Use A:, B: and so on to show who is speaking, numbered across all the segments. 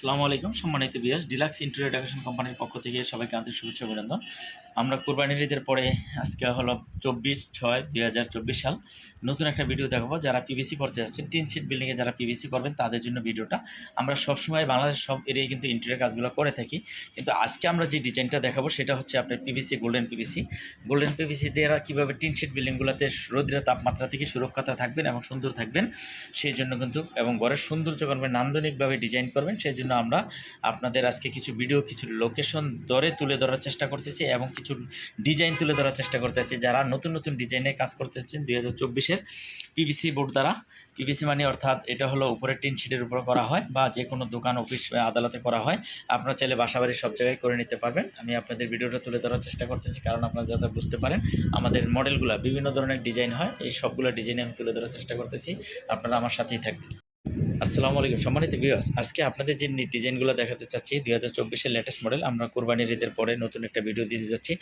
A: আসসালামু আলাইকুম, সম্মানিত বিয়াস ডিলাক্স ইন্টেরিয়র ডেকোরেশন কোম্পানির পক্ষ থেকে সবাইকে আন্তরিক শুভেচ্ছা অভিনন্দন। আমরা কোরবানির ঈদের পরে, আজকে হলো চব্বিশ ছয় দুই সাল, নতুন একটা ভিডিও দেখাবো। যারা পিভিসি করতে যাচ্ছেন, টিন শিট বিল্ডিংয়ে যারা পিভিসি করবেন, তাদের জন্য ভিডিওটা আমরা সবসময় বাংলাদেশ সব এরিয়ায় কিন্তু ইন্টেরিয়র কাজগুলো করে থাকি। কিন্তু আজকে আমরা যে ডিজাইনটা দেখাবো, সেটা হচ্ছে আপনার PVC golden PVC golden PVC দিয়ে কীভাবে টিন শিট বিল্ডিংগুলোতে রোদ্রের তাপমাত্রা থেকে সুরক্ষিত থাকবেন এবং সুন্দর থাকবেন, সেই জন্য কিন্তু এবং ঘরের সৌন্দর্য করবেন নান্দনিকভাবে ডিজাইন করবেন, সেই জন্য আমরা আপনাদের আজকে কিছু ভিডিও কিছু লোকেশন দরে তুলে ধরার চেষ্টা করতেছি এবং কিছু ডিজাইন তুলে ধরার চেষ্টা করতেছি। যারা নতুন নতুন ডিজাইনে কাজ করতেছেন, দুই হাজার চব্বিশের পিভিসি বোর্ড দ্বারা পিভিসি মানে অর্থাৎ এটা হলো উপরে টিন শিটের উপর করা হয় বা যে কোনো দোকান অফিস আদালতে করা হয়। আপনারা চাইলে বাসাবাড়ি সব জায়গায় করে নিতে পারবেন। আমি আপনাদের ভিডিওটা তুলে ধরার চেষ্টা করতেছি কারণ আপনারা যাতে বুঝতে পারেন, আমাদের মডেলগুলো বিভিন্ন ধরনের ডিজাইন হয়। এই সবগুলো ডিজাইনে আমি তুলে ধরার চেষ্টা করতেছি। আপনারা আমার সাথেই থাকবেন। আসসালামু আলাইকুম। সম্মানিত ভিউয়ার্স আজকে আপনাদের যে ডিজাইনগুলো দেখাতে চাচ্ছি, দুই হাজার চব্বিশের লেটেস্ট মডেল আমরা কোরবানির ঈদের পরে নতুন একটা ভিডিও দিতে যাচ্ছি।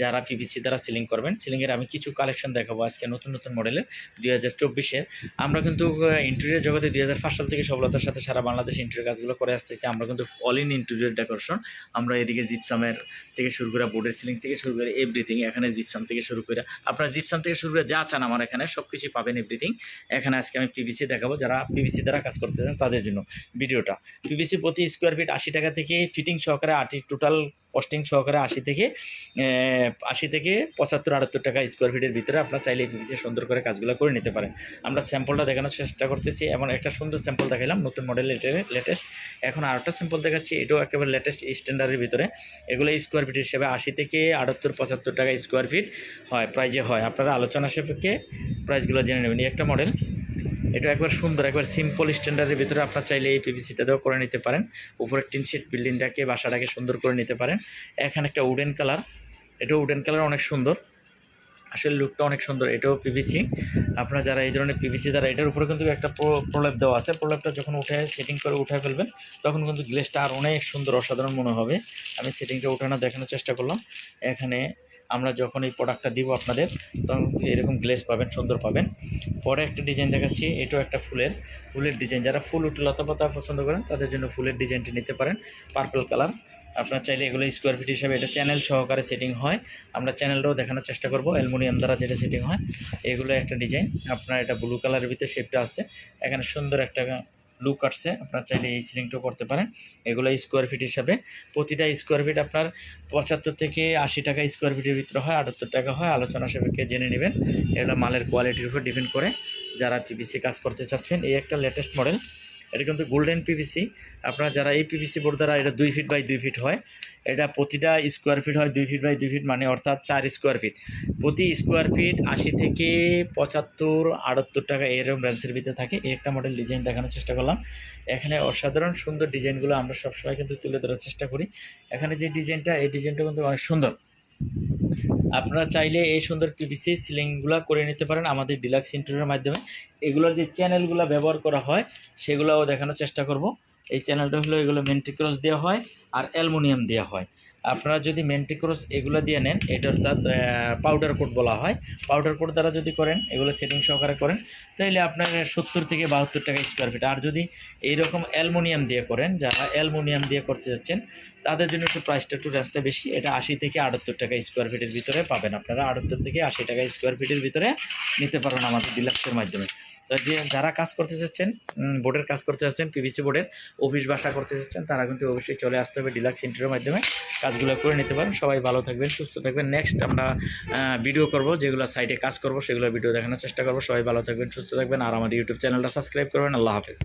A: যারা পিভিসি দ্বারা সিলিং করবেন সিলিংয়ের আমি কিছু কালেকশন দেখাবো আজকে নতুন নতুন মডেলের দুই হাজার চব্বিশের। আমরা কিন্তু ইন্টেরিয়র জগতে দুই হাজার সাল থেকে সফলতার সাথে সারা বাংলাদেশ ইন্টেরিয়র কাজগুলো করে আসতেছি আমরা কিন্তু অল ইন ইন্টেরিয়র ডেকোরেশন আমরা এদিকে জিপসামের থেকে শুরু করে বোর্ডের সিলিং থেকে শুরু করে এভরিথিং এখানে জিপসাম থেকে শুরু করে, আপনার জিপসাম থেকে শুরু করে যা চান আমার এখানে সব কিছুই পাবেন এভরিথিং এখানে আজকে আমি পিভিসি দেখাবো, যারা পিভিসি দ্বারা কাজ করতে চান তাদের জন্য ভিডিওটা। পিভিসি প্রতি স্কোয়ার ফিট আশি টাকা থেকে ফিটিং সহকারে আটি টোটাল কস্টিং সহকারে আশি থেকে আশি থেকে পঁচাত্তর, আটাত্তর টাকা স্কোয়ার ফিটের ভিতরে আপনার চাইলে পিভিসি সুন্দর করে কাজগুলো করে নিতে পারেন। আমরা স্যাম্পলটা দেখানোর চেষ্টা করতেছি এমন একটা সুন্দর স্যাম্পল দেখালাম নতুন মডেল লেটেস্ট এখন আরেকটা স্যাম্পল দেখাচ্ছি, এটাও একেবারে লেটেস্ট স্ট্যান্ডার্ডের ভিতরে। এগুলো স্কোয়ার ফিট হিসেবে আশি থেকে আটাত্তর, পঁচাত্তর টাকা স্কোয়ার ফিট হয় প্রাইজে হয়। আপনারা আলোচনা সাপেক্ষে প্রাইসগুলো জেনে নেবেন। একটা মডেল এটা একবার সুন্দর, একবার সিম্পল স্ট্যান্ডার্ডের ভিতরে আপনার চাইলে এই পিভিসিটাতেও করে নিতে পারেন। উপরে টিন শিট বিল্ডিংটাকে, বাসাটাকে সুন্দর করে নিতে পারেন। এখানে একটা উডেন কালার এটাও উডেন কালার অনেক সুন্দর। আসলে লুকটা অনেক সুন্দর, এটাও পিভিসি আপনারা যারা এই ধরনের পিভিসি দ্বারা, এটার উপরে কিন্তু একটা প্রো- প্রলেপ দেওয়া আছে। প্রলেপটা যখন উঠে সেটিং করে উঠে ফেলবেন, তখন কিন্তু গ্লেসটা আর অনেক সুন্দর, অসাধারণ মনে হবে। আমি সেটিংটা উঠানো দেখানোর চেষ্টা করলাম। এখানে আমরা যখন এই প্রোডাক্টটা দিব আপনাদের, তখন এরকম গ্লেস পাবেন, সুন্দর পাবেন। পরে একটা ডিজাইন দেখাচ্ছি, এটাও একটা ফুলের ফুলের ডিজাইন যারা ফুল উঠে লতা পাতা পছন্দ করেন, তাদের জন্য ফুলের ডিজাইনটি নিতে পারেন পার্পল কালার আপনার চাইলে এগুলো স্কোয়ার ফিট হিসাবে, এটা চ্যানেল সহকারে সেটিং হয়। আমরা চ্যানেলটাও দেখানোর চেষ্টা করব অ্যালুমিনিয়াম দ্বারা যেটা সেটিং হয়, এগুলো একটা ডিজাইন আপনার এটা ব্লু কালারের ভিতরে শেপটা আছে। এখানে সুন্দর একটা লুক আসছে, আপনার চাইলে এই সিলিংটাও করতে পারেন। এগুলো স্কোয়ার ফিট হিসাবে। প্রতিটা স্কোয়ার ফিট আপনার পঁচাত্তর থেকে আশি টাকা স্কোয়ার ফিটের ভিতরে হয়, আটাত্তর টাকা হয়। আলোচনা সাপেক্ষে জেনে নেবেন। এগুলো মালের কোয়ালিটির উপর ডিপেন্ড করে যারা পিভিসি কাজ করতে চাচ্ছেন। এই একটা লেটেস্ট মডেল এটা কিন্তু গোল্ডেন পিভিসি আপনারা যারা এই পিভিসি বোর্ড দ্বারা এটা দুই ফিট বাই দুই ফিট হয় এটা প্রতিটা স্কোয়ার ফিট হয় দুই ফিট বাই দুই ফিট মানে অর্থাৎ চার স্কোয়ার ফিট প্রতি স্কোয়ার ফিট আশি থেকে পঁচাত্তর আটাত্তর টাকা এরকম রেঞ্জের ভিতরে থাকে। এই একটা মডেল ডিজাইন দেখানোর চেষ্টা করলাম। এখানে অসাধারণ সুন্দর ডিজাইনগুলো আমরা সবসময় কিন্তু তুলে ধরার চেষ্টা করি। এখানে যে ডিজাইনটা এই ডিজাইনটা কিন্তু অনেক সুন্দর। আপনারা চাইলে এই সুন্দর পিভিসি সিলিংগুলো করে নিতে পারেন আমাদের ডিলাক্স ইন্টারের মাধ্যমে। এগুলোর যে চ্যানেলগুলো ব্যবহার করা হয়, সেগুলোও দেখানোর চেষ্টা করব। এই চ্যানেলটা হলো এগুলো মেন্টিক্রস দেওয়া হয় আর অ্যালুমিনিয়াম দেওয়া হয়। আপনারা যদি মেন্টিক্রস এগুলো দিয়ে নেন এটা অর্থাৎ পাউডার কোট বলা হয়। পাউডার কোট দ্বারা যদি করেন, এগুলো সেটিং সহকারে করেন তাহলে আপনার সত্তর থেকে বাহাত্তর টাকা স্কোয়ার ফিট আর যদি এইরকম অ্যালুমিনিয়াম দিয়ে করেন, যারা অ্যালুমিনিয়াম দিয়ে করতে যাচ্ছেন, তাদের জন্য একটু প্রাইসটা একটু রেঞ্জটা বেশি। এটা আশি থেকে আটাত্তর টাকা স্কোয়ার ফিটের ভিতরে পাবেন। আপনারা আটাত্তর থেকে আশি টাকা স্কোয়ার ফিটের ভিতরে নিতে পারেন আমাদের ডিলাক্সের মাধ্যমে। যে যারা কাজ করতে চাচ্ছেন বোর্ডের কাজ করতে চাচ্ছেন পিভিসি বোর্ডের অফিস বাসা করতে চাচ্ছেন, তারা কিন্তু অবশ্যই চলে আসতে হবে ডিলাক্স ইন্টারের মাধ্যমে কাজগুলো করে নিতে পারেন। সবাই ভালো থাকবেন, সুস্থ থাকবেন। নেক্সট আমরা ভিডিও করব, যেগুলো সাইডে কাজ করব, সেগুলো ভিডিও দেখানোর চেষ্টা করব। সবাই ভালো থাকবেন, সুস্থ থাকবেন। আর আমাদের ইউটিউব চ্যানেলটা সাবস্ক্রাইব করবেন। আল্লাহ হাফেজ।